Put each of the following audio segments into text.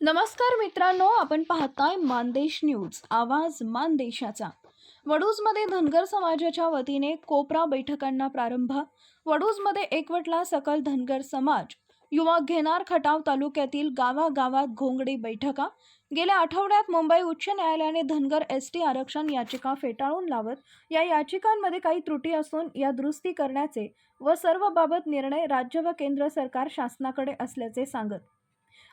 नमस्कार मित्रांनो आपण पाहताय मानदेश न्यूज आवाज मानदेशाचा. वडूजमध्ये धनगर समाजाच्या वतीने कोपरा बैठकांना प्रारंभ वडूजमध्ये एकवटला सकल धनगर समाज युवा घेणार खटाव तालुक्यातील गावागावात घोंगडी बैठका गेल्या आठवड्यात मुंबई उच्च न्यायालयाने धनगर एस टी आरक्षण याचिका फेटाळून लावत या याचिकांमध्ये काही त्रुटी असून या दुरुस्ती करण्याचे व सर्व बाबत निर्णय राज्य व केंद्र सरकार शासनाकडे असल्याचे सांगत.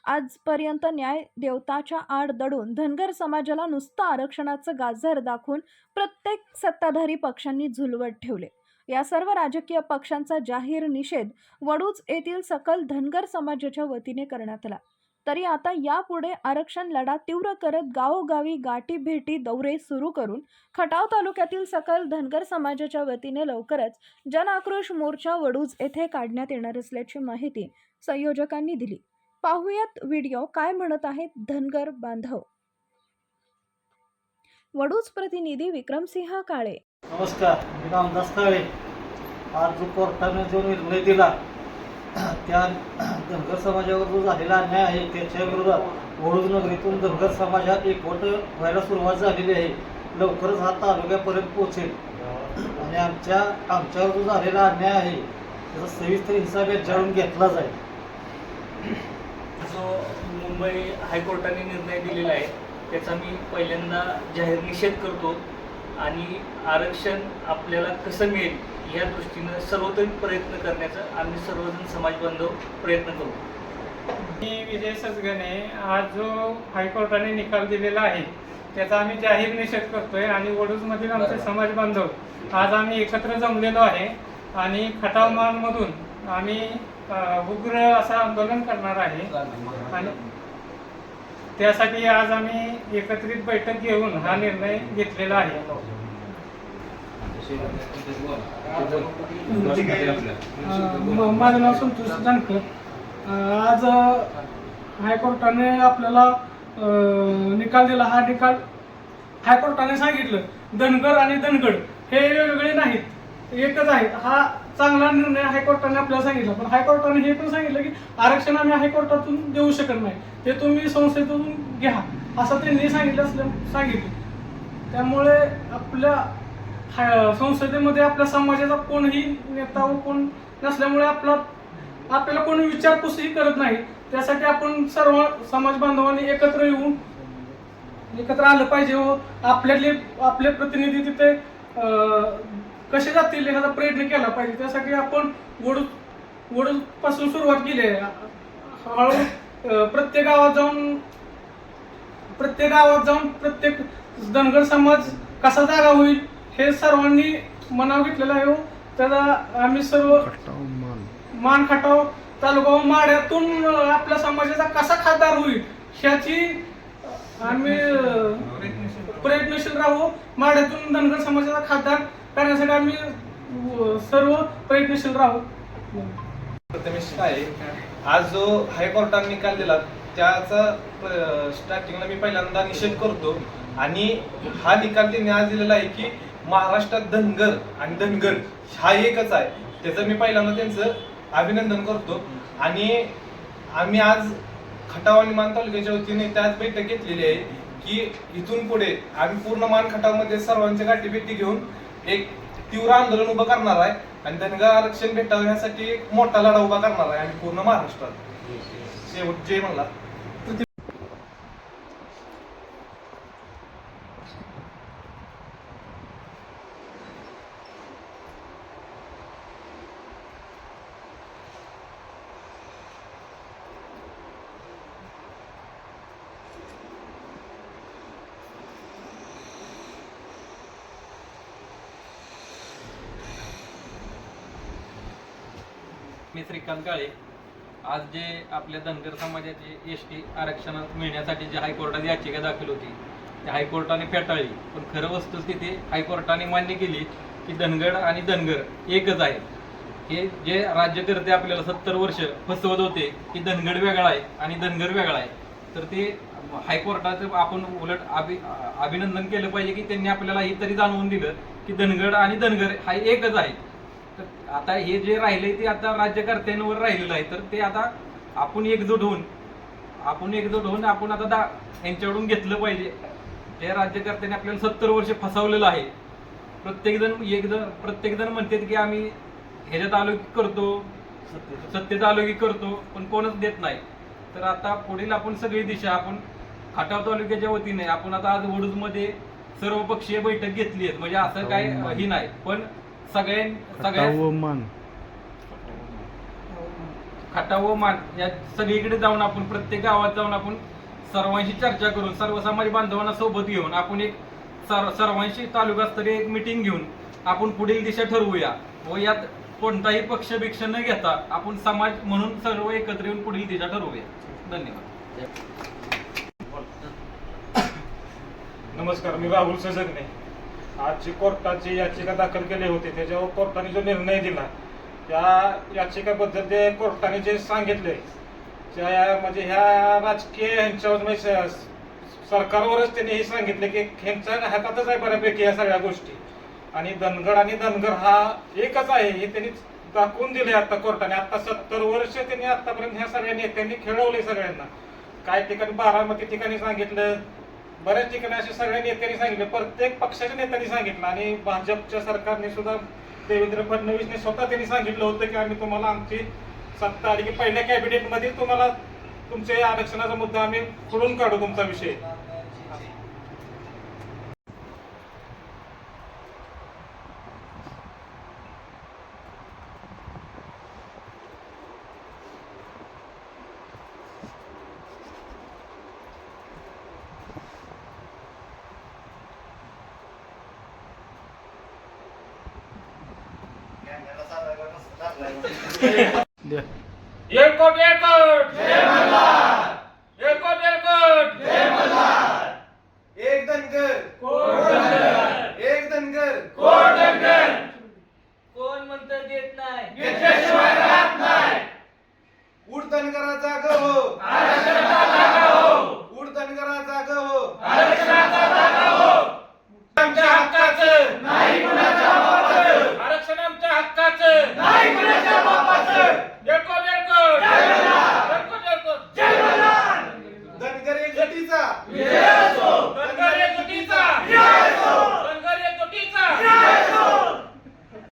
आजपर्यंत न्याय देवताच्या आड दडून धनगर समाजाला नुसतं आरक्षणाचं गाजर दाखवून प्रत्येक सत्ताधारी पक्षांनी झुलवत ठेवले. या सर्व राजकीय पक्षांचा जाहीर निषेध वडूज येथील सकल धनगर समाजाच्या वतीने करण्यात आला. तरी आता यापुढे आरक्षण लढा तीव्र करत गावोगावी गाठी भेटी दौरे सुरू करून खटाव तालुक्यातील सकल धनगर समाजाच्या वतीने लवकरच जन आक्रोश मोर्चा वडूज येथे काढण्यात येणार असल्याची माहिती संयोजकांनी दिली. पाहुयात व्हिडिओ. काय म्हणत आहेत धनगर बांधव? वडूज प्रतिनिधी विक्रमसिंह काळे. नमस्कार. मी रामदास काळे आज जो कोर्टाने जो निर्णय दिला त्या धनगर समाजावर जो झालेला अन्याय आहे त्याच्या विरोधात वडूज नगरीतून धनगर समाज एकवट व्हायला सुरुवात झालेली आहे. लवकरच हा तालुक्यापर्यंत पोहोचेल. आणि आमच्या आमच्यावर जो झालेला अन्याय आहे त्याचा सविस्तर हिसाब जाणून घेतला जाईल जो मुंबई हायकोर्टाने निर्णय दिलेला आहे त्याचा मी पहिल्यांदा जाहीर निषेध करतो. आणि आरक्षण आपल्याला कसं मिळेल या दृष्टीनं सर्वतोपरी प्रयत्न करण्याचा आम्ही सर्वजण समाज बांधव प्रयत्न करू. मी विजय सजगणे आज जो हायकोर्टाने निकाल दिलेला आहे त्याचा आम्ही जाहीर निषेध करतोय. आणि वडूजमधील आमचे समाज बांधव आज आम्ही एकत्र जमलेलो आहे. आणि खटावमानमधून आम्ही उग्र असं आंदोलन करणार आहे. आणि त्यासाठी आज आम्ही एकत्रित बैठक घेऊन हा निर्णय घेतलेला आहे. माझं नाव संतोष जानकर. आज हायकोर्टाने आपल्याला निकाल दिला. हा निकाल हायकोर्टाने सांगितलं. धनगर आणि धनगड हे वेगवेगळे एकच आहेत हा चांगला निर्णय हायकोर्टाने आपल्याला सांगितला. पण हायकोर्टाने हे पण सांगितलं की आरक्षण आम्ही हायकोर्टातून देऊ शकत नाही. ते तुम्ही संस्थेतून घ्या. असं त्यांनी सांगितलं असलं सांगितलं. त्यामुळे आपल्या संसदेमध्ये आपल्या समाजाचा कोणही नेता व कोण नसल्यामुळे आपला आपल्याला कोणी विचारपूसही करत नाही. त्यासाठी आपण सर्व समाज बांधवांनी एकत्र येऊन एकत्र आलं पाहिजे व आपल्यातले आपले प्रतिनिधी तिथे कसे जातील ह्याचा प्रयत्न केला पाहिजे? त्यासाठी आपण वडू वडूजपासून सुरुवात केली आहे. हळूहळू अं, प्रत्येक गावात जाऊन प्रत्येक गावात जाऊन प्रत्येक धनगर समाज कसा जागा होईल हे सर्वांनी मनाव घेतलेलं आहे व त्याचा आम्ही सर्व मान. खटाव तालुका माड्यातून आपल्या समाजाचा कसा खासदार होईल ह्याची आम्ही प्रयत्नशील राहू. माड्यातून धनगर समाजाचा खासदार करण्यासाठी आम्ही सर्व प्रयत्नशील राहू. प्रथमेश आहे? आज जो हायकोर्टाने निकाल दिला त्याचा स्टार्टिंगला मी पहिल्यांदा निषेध करतो. आणि हा निकाल त्यांनी आज दिलेला आहे की महाराष्ट्रात धनगर आणि धनगर हा एकच आहे. त्याचं मी पहिल्यांदा त्यांचं अभिनंदन करतो. आणि आम्ही आज खटाव आणि मान तालुक्याच्या वतीने त्याच बैठक घेतलेली आहे. की इथून पुढे आम्ही पूर्ण मान खटावमध्ये सर्वांच्या गाठीभेटी घेऊन एक तीव्र आंदोलन उभं करणार आहे आणि धनगर आरक्षण भेटावं यासाठी एक मोठा लढा उभा करणार आहे आम्ही पूर्ण महाराष्ट्रात. शेवट जय म्हणला मी श्रीकांत काळे आज जे आपल्या धनगर समाजाचे एस टी आरक्षण मिळण्यासाठी जे हायकोर्टात याचिका दाखल होती त्या हायकोर्टाने फेटाळली. पण खरं वस्तुस्थिती हायकोर्टाने मान्य केली की धनगड आणि धनगर एकच आहे. हे जे राज्यकर्ते आपल्याला सत्तर वर्ष फसवत होते की धनगड वेगळा आहे आणि धनगर वेगळा आहे तर ते हायकोर्टाचं आपण उलट अभि अभिनंदन केलं पाहिजे की त्यांनी आपल्याला हे तरी जाणवून दिलं की धनगड आणि धनगर हा एकच आहे. तर आता हे जे राहिले ते आता राज्यकर्त्यांवर राहिलेलं आहे. तर ते आता आपण एकजूट होऊन आपण एकजूट होऊन आपण आता दा यांच्याकडून घेतलं पाहिजे. जे राज्यकर्त्यांनी आपल्याला सत्तर वर्ष फसवलेलं आहे. प्रत्येक जण एकजण प्रत्येक जण म्हणतात की आम्ही ह्याच्यात आलो की करतो सत्तेत आलो की करतो पण कोणच देत नाही. तर आता पुढील आपण सगळी दिशा आपण खटाव तालुक्याच्या वतीने आपण आता आज वडूजमध्ये सर्वपक्षीय बैठक घेतली आहे. म्हणजे असं काय ही नाही. पण सगळ्यां सगळ्या खटा व मान या सगळीकडे जाऊन आपण प्रत्येक गावात जाऊन आपण सर्वांशी चर्चा करून सर्व समाज बांधवांना सोबत घेऊन आपण एक सर्व सर्वांशी तालुकास्तरीय एक मिटिंग घेऊन आपण पुढील दिशा ठरवूया व यात कोणताही पक्ष भिक्ष न घेता आपण समाज म्हणून सर्व एकत्र येऊन पुढील दिशा ठरवूया. धन्यवाद. नमस्कार मी राहुल सजगने आज जी कोर्टाची याचिका दाखल केली होती त्याच्यावर कोर्टाने जो निर्णय दिला त्या याचिकाबद्दल जे कोर्टाने जे सांगितले त्या म्हणजे ह्या राजकीय ह्यांच्यावर म्हणजे सरकारवरच त्यांनी हे सांगितले की ह्यांच्या हातातच आहे बऱ्यापैकी या सगळ्या गोष्टी. आणि धनगड आणि धनगर हा एकच आहे हे त्यांनी दाखवून दिले आता कोर्टाने. आता सत्तर वर्ष त्यांनी आतापर्यंत ह्या सगळ्या नेत्यांनी खेळवले सगळ्यांना. काही ठिकाणी बारामती ठिकाणी सांगितलं बऱ्याच ठिकाणी असे सगळ्या नेत्यांनी सांगितलं प्रत्येक पक्षाच्या नेत्यांनी सांगितलं आणि भाजपच्या सरकारने सुद्धा देवेंद्र फडणवीसने स्वतः त्यांनी सांगितलं होतं की आम्ही तुम्हाला आमची सत्ता आली की पहिल्या कॅबिनेटमध्ये तुम्हाला तुमच्या आरक्षणाचा मुद्दा आम्ही खुडून काढू तुमचा विषय. एलकोट एलकोट एलकोट एलकोट एक धनगर एक धनगर कोण म्हणतं देत नाही?